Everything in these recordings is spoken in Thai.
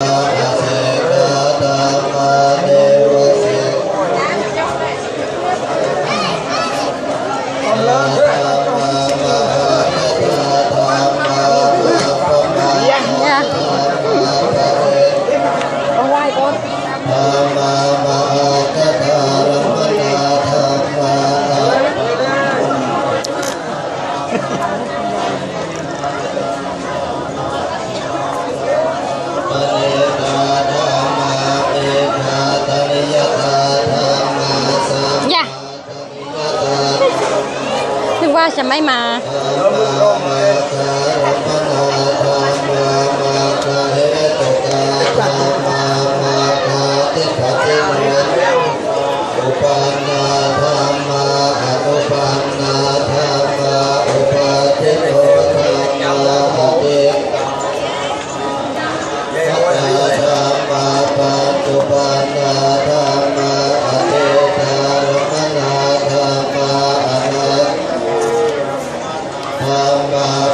Yeah. ได้มา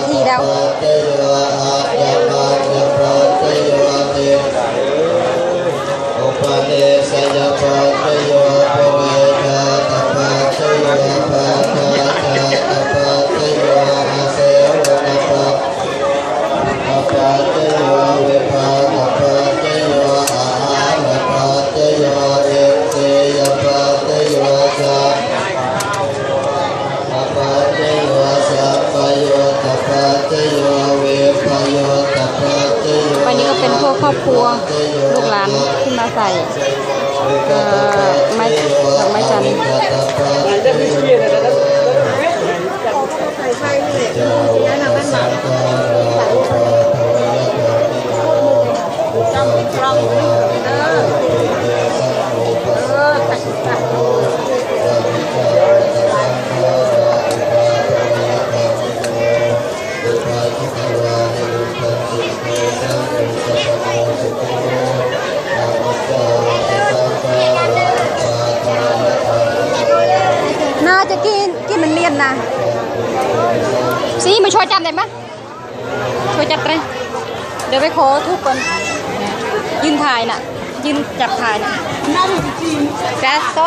là thì đâu. Ờ, ờ, ờ, ครัวลูกหลานที่มาใส่ไม้ดอกไม้จันทร์ นะสิมาช่วยจับได้ไหมช่วยจับเลยเดี๋ยวไปขอทุกคนยืนถ่ายน่ะยืนจับถ่ายน่ะแจ๊สก็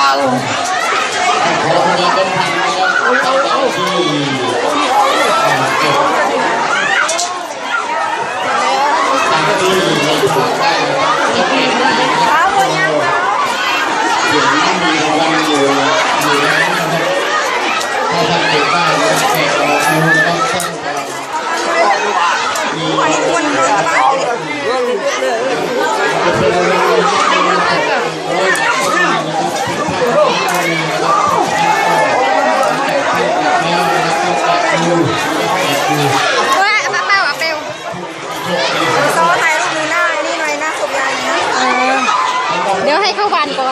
ล่าโอาโหเป็นพันเลยที่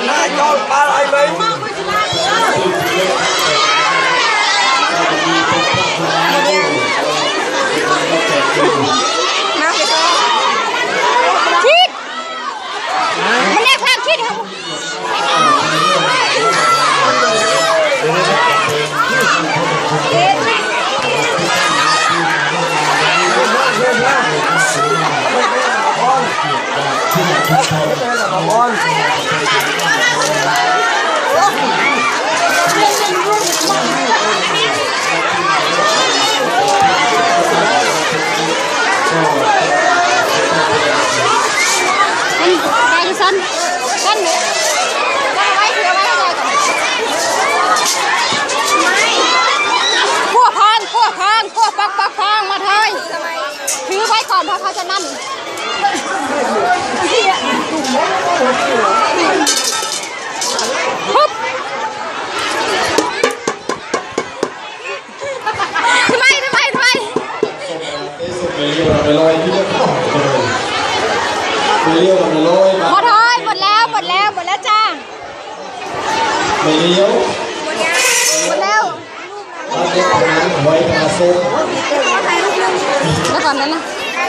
ให้เข้าวันก่อนนะ หมดยังมาไปโซ่ ชิดมันแนบข้างชิดครับ อันไปดิสันสันวางไว้เผื่อไว้ให้ได้ก่อนขั้วพองขั้วพองขั้วปอกปอกพองมาเถอยถือไว้ก่อน เพราะเขาจะนั่นปุ๊บทำไมทำไมทำไมไปเลี้ยวไปลอยที่เลือกเข้าไปเลี้ยวไปลอยหมดเลยหมดแล้วหมดแล้วหมดแล้วจ้าไปเลี้ยวหมดยังหมดแล้วมาเด็กคนนั้นไว้ตาส้มโซ่ถ่ายรูปนึงแล้วก่อนนั้นนะ